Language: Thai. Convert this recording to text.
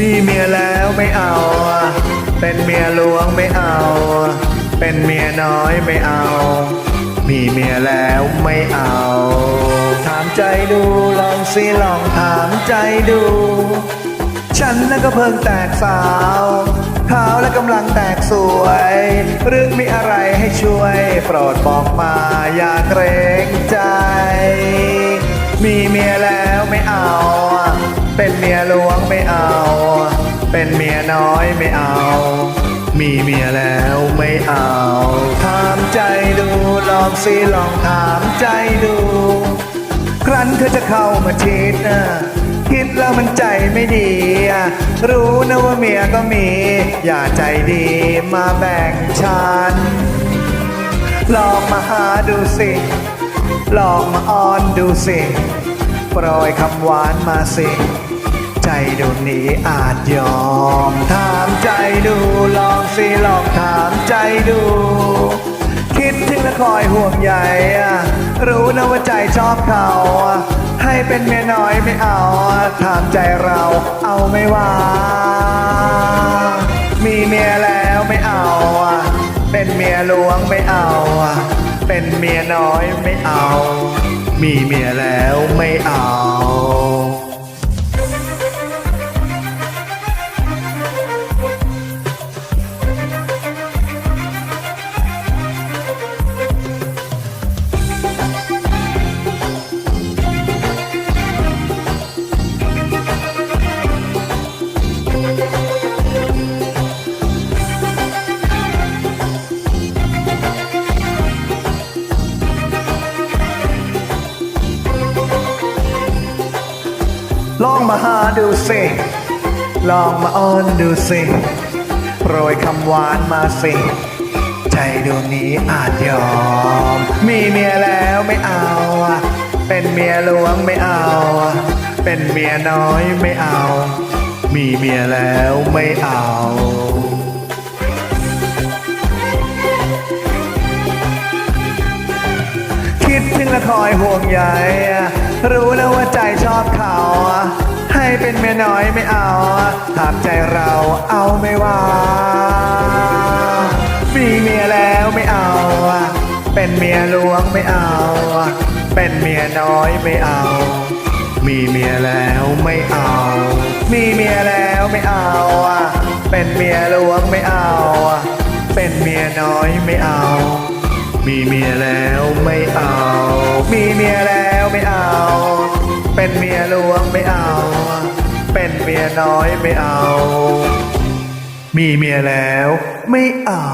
มีเมียแล้วไม่เอา เป็นเมียหลวงไม่เอา เป็นเมียน้อยไม่เอา มีเมียแล้วไม่เอา ถามใจดูลองสิลองถามใจดู ฉันน่ะก็เพิ่งแตกสาวขาวและกำลังแตกสวยหรือมีอะไรให้ช่วย โปรดบอกมาอย่าเกรงใจ มีเมียแล้วไม่เอา เป็นเมียหลวงไม่เอา เป็นเมียน้อยไม่เอา มีเมียแล้วไม่เอา ถามใจดูลองสิลองถามใจดู ครั้นเธอจะเข้ามาชิดนะคิดแล้วมันใจไม่ดีอะรู้นะว่าเมียก็มี อย่าใจดีมาแบ่งฉัน ลองมาหาดูสิ ลองมาอ้อนดูสิ โปรยคำหวานมาสิ ใจดวงนี้อาจยอม ถามใจดูลองสิลองถามใจดู คิดถึงและคอยห่วงใยอะรู้นะว่าใจชอบเขาอะให้เป็นเมียน้อยไม่เอาอะถามใจเราเอาไม่ว่า มีเมียแล้วไม่เอาอะเป็นเมียหลวงไม่เอาอะเป็นเมียน้อยไม่เอา มีเมียแล้ว ลองมาหาดูสิลองมาอ้อนดูสิโปรยคำหวานมาสิ ใจดวงนี้อาจยอม มีเมียแล้วไม่เอา เป็นเมียหลวงไม่เอา เป็นเมียน้อยไม่เอา มีเมียแล้วไม่เอาคิดถึงและคอยห่วงใย รู้แล้วว่าใจชอบเขา ให้เป็นเมียน้อยไม่เอาถามใจเราเอาไม่ว่า มีเมียแล้วไม่เอา เป็นเมียหลวงไม่เอา เป็นเมียน้อยไม่เอา มีเมียแล้วไม่เอา มีเมียแล้วไม่เอา เป็นเมียหลวงไม่เอา เป็นเมียน้อยไม่เอา มีเมียแล้วไม่เอา มีเมียแล้ว ไม่เอา เป็นเมียหลวงไม่เอา เป็นเมียน้อยไม่เอา มีเมียแล้วไม่เอา